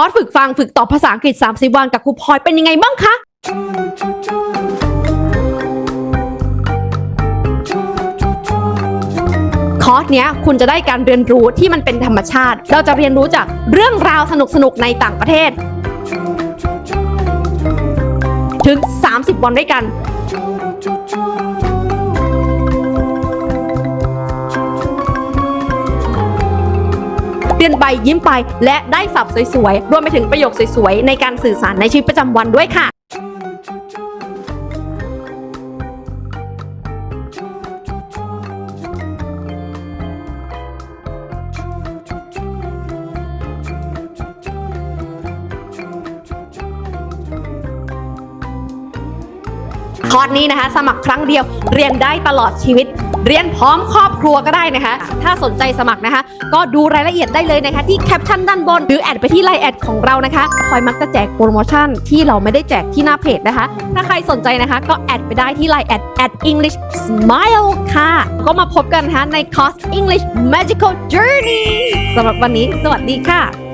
คอร์สฝึกฟังฝึกตอบภาษาอังกฤษ 30 วันกับครูพลอยเป็นยังไงบ้างคะ คอร์สเนี้ยคุณจะได้การเรียนรู้ที่มันเป็นธรรมชาติ เราจะเรียนรู้จากเรื่องราวสนุกๆในต่างประเทศ ถึง 30 วันด้วยกัน เรียนไปยิ้มไป และได้สับสวยๆ รวมไปถึงประโยคสวยๆ ในการสื่อสารในชีวิตประจำวันด้วยค่ะ คอร์สนี้นะคะ สมัครครั้งเดียวเรียนได้ตลอดชีวิต เรียนพร้อมครอบครัวก็ได้นะคะ ถ้าสนใจสมัครนะคะ ก็ดูรายละเอียดได้เลยนะคะ ที่แคปชั่นด้านบน หรือแอดไปที่ไลน์แอดของเรานะคะคอยมักจะแจกโปรโมชั่นที่เราไม่ได้แจกที่หน้าเพจนะคะ ถ้าใครสนใจนะคะ ก็แอดไปได้ที่ไลน์แอด at English Smile ค่ะ ก็มาพบกันนะคะในคอร์ส English Magical Journey สำหรับวันนี้ สวัสดีค่ะ